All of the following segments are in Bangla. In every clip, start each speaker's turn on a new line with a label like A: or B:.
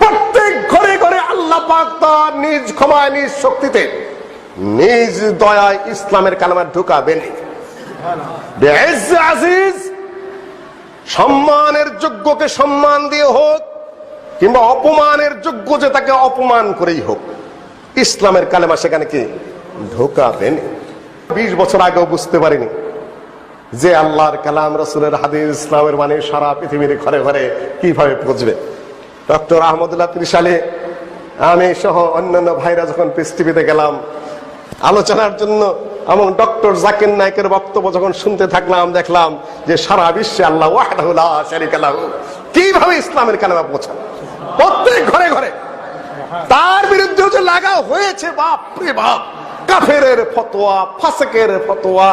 A: প্রত্যেক ঘরে ঘরে আল্লাহ পাক তার নিজ ক্ষমায়, নিজ শক্তিতে, নিজ দয়ায় ইসলামের কালামা ঢুকাবেন। আজিজ, সম্মানের যোগ্যকে সম্মান দিয়ে হোক, কিংবা অপমানের যোগ্য যে তাকে অপমান করেই হোক, ইসলামের কালেমা সেখানে কি ঢোকাবেন? বিশ বছর আগেও বুঝতে পারিনি। যে আল্লাহর কালাম রসুলের হাদিস, ইসলামের মানে সারা পৃথিবীর ঘরে ঘরে কীভাবে পৌঁছবে? ডক্টর আহমদুল্লাহ ত্রিশালে আমি সহ অন্যান্য ভাইরা যখন টিভিতে গেলাম, আলোচনার জন্য এবং ডক্টর জাকির নায়কের বক্তব্য যখন শুনতে থাকলাম, দেখলাম যে সারা বিশ্বে আল্লাহ ওয়াহদাহু কীভাবে ইসলামের কালেমা পৌঁছান প্রত্যেক ঘরে ঘরে। তার বিরুদ্ধে যে লাগা হয়েছে বাপ রে বাপ। কাফেরের ফতোয়া, ফাসেকের ফতোয়া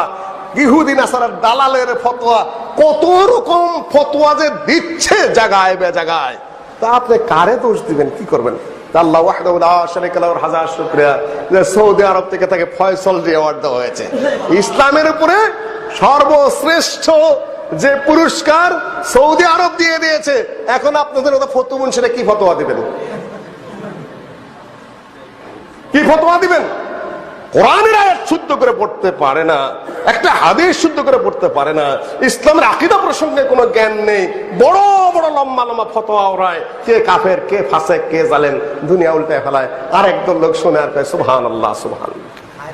A: ইহুদি নাসারার দালালের ফতোয়া, কত রকম ফতোয়া যে দিচ্ছে জায়গায় বে জায়গায়। তা আপনি কারে দোষ দিবেন? কি করবেন? হাজার শুকরিয়া। সৌদি আরব থেকে তাকে ফয়সল দেওয়া হয়েছে। ইসলামের উপরে সর্বশ্রেষ্ঠ যে পুরস্কার সৌদি আরব দিয়ে দিয়েছে। এখন আপনাদের ফতুমন সেটা কি ফতোয়া দিবেন? কি ফতোয়া দিবেন? কোরআনের আয়াত শুদ্ধ করে পড়তে পারে না, একটা হাদিস শুদ্ধ করে পড়তে পারে না, ইসলামের আকিদা প্রসঙ্গে কোনো জ্ঞান নেই। বড় বড় লম্বা লম্বা ফতোয়া ওরায়, কে কাফের, কে ফাঁসে কে জালেন দুনিয়া উল্টে ফেলায়। আর একদল লোক শুনে আর কয় সুবহান আল্লাহ সুবহান